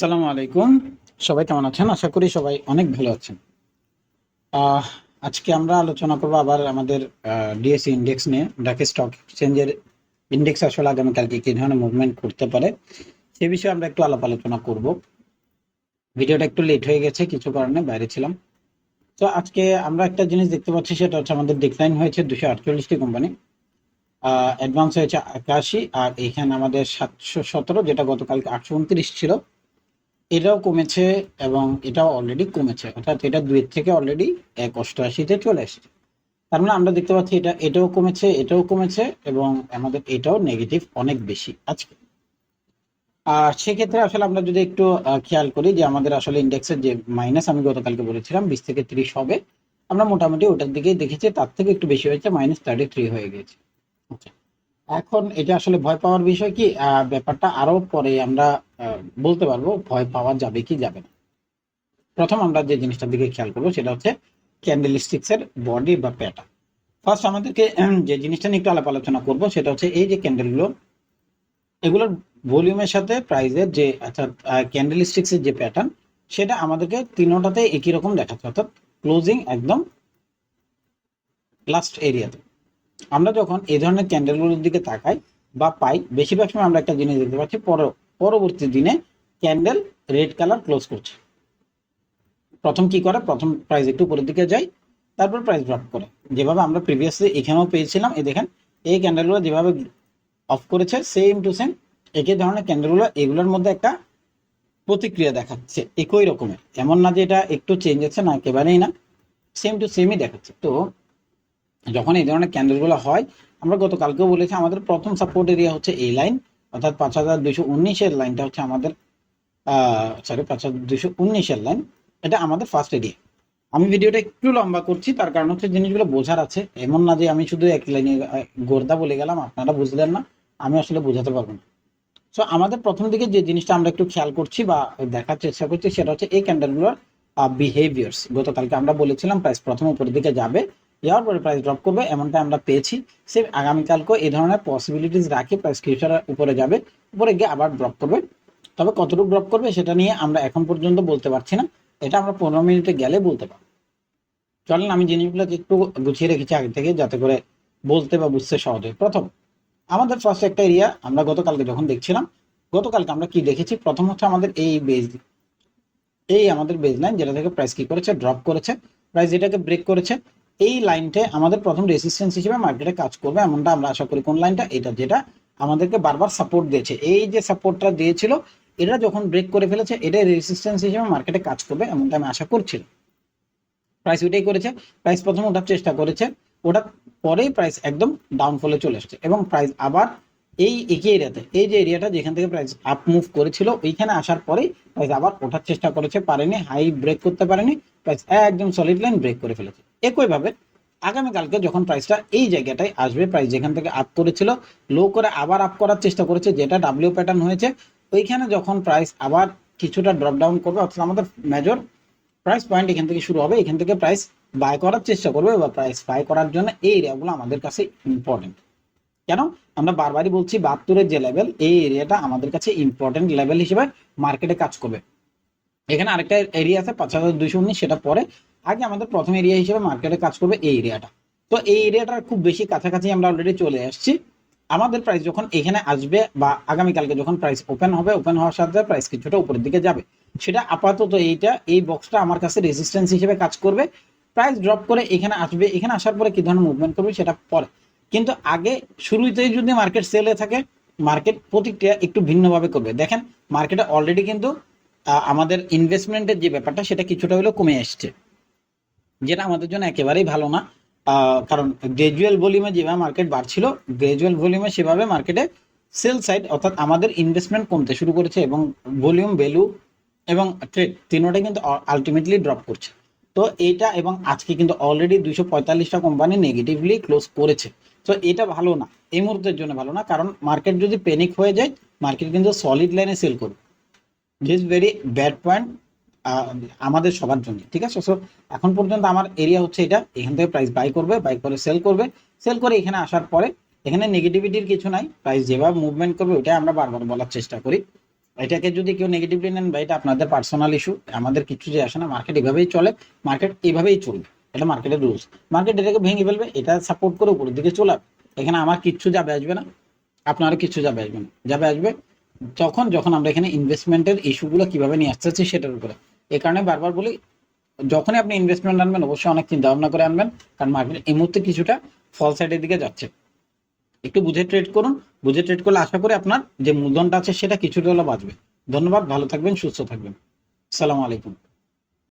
আসসালামু আলাইকুম। সবাই কেমন আছেন? আশা করি সবাই অনেক ভালো আছেন। আজকে আমরা আলোচনা করব আবার আমাদের ডিএসসি ইন্ডেক্স নিয়ে। ঢাকা স্টক এক্সচেঞ্জের ইন্ডেক্স আসলে আগামীকালকে কি ধরনের মুভমেন্ট করতে পারে, সে বিষয়ে আমরা একটু আলাপ আলোচনা করব। ভিডিওটা একটু লেট হয়ে গেছে, কিছু কারণে বাইরে ছিলাম। তো আজকে আমরা একটা জিনিস দেখতে পাচ্ছি, সেটা হচ্ছে আমাদের ডিক্লাইন হয়েছে দুশো আটচল্লিশটি কোম্পানি অ্যাডভান্স হয়েছে একাশি, আর এখানে আমাদের সাতশো সতেরো, যেটা গতকালকে আটশো উনত্রিশ ছিল। এটাও কমেছে এবং এটাও অলরেডি কমেছে। অর্থাৎ এটা দুইয়ের থেকে অলরেডি এক অষ্টআশিতে চলে এসেছে। তার মানে আমরা দেখতে পাচ্ছি এটা, এটাও কমেছে এটাও কমেছে এবং আমাদের এটাও নেগেটিভ অনেক বেশি আজকে। আর সেক্ষেত্রে আসলে আমরা যদি একটু খেয়াল করি যে আমাদের আসলে ইন্ডেক্সের যে মাইনাস আমি গতকালকে বলেছিলাম, বিশ থেকে ত্রিশ হবে। আমরা মোটামুটি ওটার দিকেই দেখেছি, তার থেকে একটু বেশি হয়েছে মাইনাস থার্টি থ্রি হয়ে গেছে আচ্ছা। এখন এটা আসলে ভয় পাওয়ার বিষয় কি ব্যাপারটা আরও পরে আমরা বলতে পারব ভয় পাওয়া যাবে কি যাবে না। প্রথম আমরা যে জিনিসটার দিকে খেয়াল করব সেটা হচ্ছে ক্যান্ডেলিস্টিক্স এর বডি বা প্যাটার্ন ফার্স্ট আমাদেরকে যে জিনিসটা নিয়ে একটু আলাপ আলোচনা করব সেটা হচ্ছে এই যে ক্যান্ডেলগুলো এগুলোর ভলিউমের সাথে প্রাইজের যে, অর্থাৎ ক্যান্ডেলিস্টিক্স এর যে প্যাটার্ন সেটা আমাদেরকে তিনোটাতে একই রকম দেখাচ্ছে। অর্থাৎ ক্লোজিং একদম লাস্ট এরিয়াতে আমরা যখন এই ধরনের ক্যান্ডেলগুলোর দিকে তাকাই বা পাই, বেশিরভাগ সময় আমরা একটা জিনিস দেখতে পাচ্ছি, পর- পরবর্তী দিনে ক্যান্ডেল রেড কালার ক্লোজ করছে। প্রথম কি করে? প্রথম প্রাইস একটু উপরের দিকে যায়, তারপর প্রাইস ড্রপ করে। যেভাবে আমরা প্রিভিয়াসলি এখানেও পেয়েছিলাম, এই দেখেন, এই ক্যান্ডেলগুলো যেভাবে অফ করেছে সেম টু সেম একই ধরনের ক্যান্ডেলগুলো এগুলোর মধ্যে একটা প্রতিক্রিয়া দেখাচ্ছে, একই রকমের। এমন না যে এটা একটু চেঞ্জ হচ্ছে না, একেবারেই না সেম টু সেমই দেখাচ্ছে। তো যখন এই ধরনের ক্যান্ডেলগুলো হয়, আমরা গতকালকেও বলেছি আমাদের প্রথম সাপোর্ট এরিয়া হচ্ছে এই লাইন অর্থাৎ পাঁচ হাজার দুইশো উনিশের লাইনটা হচ্ছে আমাদের সরি পাঁচ হাজার দুইশো উনিশের লাইন এটা আমাদের ফার্স্ট এরিয়া আমি ভিডিওটা একটু লম্বা করছি, তার কারণ হচ্ছে জিনিসগুলো বোঝার আছে। এমন না যে আমি শুধু এক লাইনে গোর্দা বলে গেলাম, আপনারা বুঝলেন না, আমি আসলে বোঝাতে পারব না। সো আমাদের প্রথম দিকে যে জিনিসটা আমরা একটু খেয়াল করছি বা দেখার চেষ্টা করছি, সেটা হচ্ছে এই ক্যান্ডেলগুলোর বিহেভিয়ার্স গতকালকে আমরা বলেছিলাম প্রাইস প্রথম উপরের দিকে যাবে। যাওয়ার পরে প্রাইস ড্রপ করবে, এমনটা আমরা পেয়েছি। সে আগামীকালকেও এই ধরনের পসিবিলিটিস রাখি প্রাইস ফিউচার উপরে যাবে, উপরে গিয়ে আবার ড্রপ করবে। তবে কতটুকু ড্রপ করবে সেটা নিয়ে আমরা এখন পর্যন্ত বলতে পারছি না। এটা আমরা পনেরো মিনিটে গেলে বলতে পারব। চলেন, আমি জিনিসগুলোকে একটু গুছিয়ে রেখেছি আগে থেকে, যাতে করে বলতে বা বুঝতে সহজ হয়। প্রথম, আমাদের ফার্স্ট একটা এরিয়া আমরা গতকালকে যখন দেখছিলাম, গতকালকে আমরা কি দেখেছি? প্রথম হচ্ছে আমাদের এই বেজ এই আমাদের বেজ লাইন যেটা থেকে প্রাইস কি করেছে? ড্রপ করেছে। প্রাইস যেটাকে ব্রেক করেছে এই লাইনটা আমাদের প্রথম রেসিস্ট্যান্স হিসেবে মার্কেটে কাজ করবে, এমনটা আমরা আশা করি। কোন লাইনটা? এটা যেটা আমাদেরকে বারবার সাপোর্ট দিয়েছে। এই যে সাপোর্টটা দিয়েছিল এটা যখন ব্রেক করে ফেলেছে, এটাই রেসিস্ট্যান্স হিসেবে মার্কেটে কাজ করবে, এমনটা আমি আশা করছিলাম প্রাইস ওইটাই করেছে প্রাইস প্রথম ওঠার চেষ্টা করেছে ওটা পরেই প্রাইস একদম ডাউনফলে চলে এসছে এবং প্রাইস আবার এই একই এরিয়াতে এই যে এরিয়াটা যেখান থেকে প্রাইস আপ মুভ করেছিল, ওইখানে আসার পরেই প্রাইস আবার ওঠার চেষ্টা করেছে, পারেনি হাই ব্রেক করতে পারেনি প্রাইস একদম সলিড লাইন ব্রেক করে ফেলেছে। একইভাবে আগামীকালকে যখন প্রাইসটা এই জায়গাটায় আসবে প্রাইস যেখান থেকে আপ করেছিল লো করে আবার আপ করার চেষ্টা করেছে, যেটা ডাব্লিউ প্যাটার্ন হয়েছে, ওইখানে যখন প্রাইস আবার কিছুটা ড্রপ ডাউন করবে, অর্থাৎ আমাদের মেজর প্রাইস পয়েন্ট এখান থেকে শুরু হবে, এখান থেকে প্রাইস বাই করার চেষ্টা করবে, বা প্রাইস বাই করার জন্য এই এরিয়াগুলো আমাদের কাছে ইম্পর্টেন্ট কেন? আমরা বারবারই বলছি বাহাত্তরের যে লেভেল এই এরিয়াটা আমাদের কাছে ইম্পর্টেন্ট লেভেল হিসেবে মার্কেটে কাজ করবে। এখানে আরেকটা এরিয়া আছে, পাঁচ হাজার দুইশো উনিশ, সেটা পরে আগে আমাদের প্রথম এরিয়া হিসেবে মার্কেটে কাজ করবে এই এরিয়াটা তো এই এরিয়াটার খুব বেশি কাছাকাছি আমরা অলরেডি চলে আসছি। আমাদের প্রাইস যখন এখানে আসবে বা আগামীকালকে যখন প্রাইস ওপেন হবে ওপেন হওয়ার সাথে প্রাইস কিছুটা উপরের দিকে যাবে। সেটা আপাতত এইটা, এই বক্সটা আমার কাছে রেজিস্ট্যান্স হিসেবে কাজ করবে। প্রাইস ড্রপ করে এখানে আসবে, এখানে আসার পরে কি ধরনের মুভমেন্ট করবে সেটা পরে। কিন্তু আগে শুরুতেই যদি মার্কেট সেলে থাকে মার্কেট প্রতিক্রিয়া একটু ভিন্নভাবে করবে। দেখেন মার্কেটে অলরেডি কিন্তু আমাদের ইনভেস্টমেন্টের যে ব্যাপারটা, সেটা কিছুটা হলেও কমে আসছে যেটা আমাদের জন্য একেবারেই ভালো না। কারণ গ্রাজুয়াল ভলিউমে যেভাবে মার্কেট বাড়ছিল গ্রাজুয়াল ভলিউমে সেভাবে মার্কেটে সেল সাইড অর্থাৎ আমাদের ইনভেস্টমেন্ট কমতে শুরু করেছে এবং ভলিউম ভ্যালু এবং ট্রেড তিনোটাই কিন্তু আলটিমেটলি ড্রপ করছে। তো এটা এবং আজকে কিন্তু অলরেডি দুইশো পঁয়তাল্লিশটা কোম্পানি নেগেটিভলি ক্লোজ করেছে। তো এটা ভালো না, এই মুহূর্তের জন্য ভালো না, কারণ মার্কেট যদি প্যানিক হয়ে যায় মার্কেট কিন্তু সলিড লাইনে সেল করবে। দিস ভেরি ব্যাড পয়েন্ট আমাদের সবার জন্য, ঠিক আছে? সো এখন পর্যন্ত আমার এরিয়া হচ্ছে এটা, এখান থেকে প্রাইস বাই করবে বাই করে সেল করবে। সেল করে এখানে আসার পরে, এখানে নেগেটিভিটির কিছু নাই প্রাইস যেভাবে মুভমেন্ট করবে, ওইটাই আমরা বারবার বলার চেষ্টা করি। এটাকে যদি কেউ নেগেটিভলি নেন, বা এটা আপনাদের পার্সোনাল ইস্যু আমাদের কিছু যে আসে না মার্কেট এভাবেই চলে মার্কেট এভাবেই চলবে। এটা মার্কেটের রুলস মার্কেট এটাকে ভেঙে ফেলবে, এটা সাপোর্ট করে উপরের দিকে চলে। এখানে আমার কিচ্ছু যাবে আসবে না, আপনারও কিচ্ছু যাবে আসবে না। যাবে আসবে তখন যখন আমরা এখানে ইনভেস্টমেন্টের ইস্যুগুলো কীভাবে নিয়ে আসতে চাচ্ছি সেটার উপরে। এই কারণে বারবার বলি, যখনই আপনি ইনভেস্টমেন্ট আনবেন, অবশ্যই অনেক চিন্তা ভাবনা করে আনবেন, কারণ মার্কেট এই মুহূর্তে কিছুটা ফল সাইডের দিকে যাচ্ছে। একটু বুঝে ট্রেড করুন, বুঝে ট্রেড করলে আশা করি আপনার যে মূলধনটা আছে সেটা কিছুটা হলেও বাঁচবে। ধন্যবাদ, ভালো থাকবেন, সুস্থ থাকবেন। সালাম আলাইকুম।